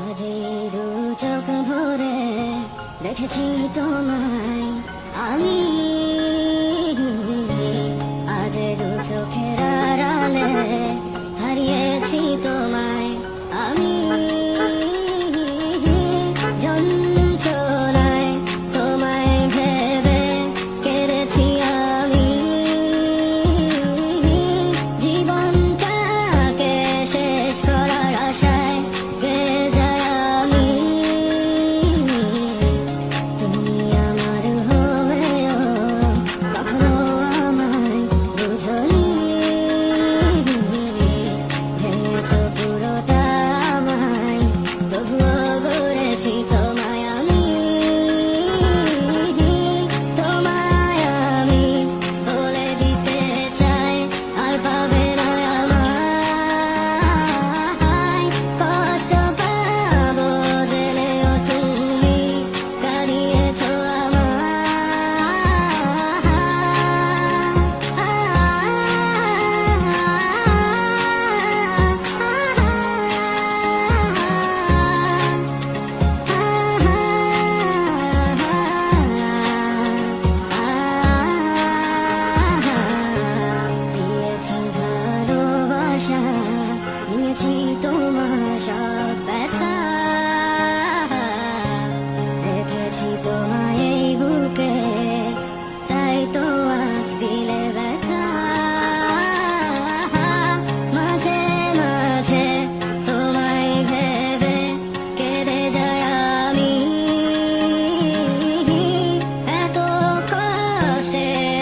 আজি দু চোখ ভরে দেখেছি তোমায়। আমি আজ দু চোখের আড়ালে হারিয়েছি তোমায়। lost it.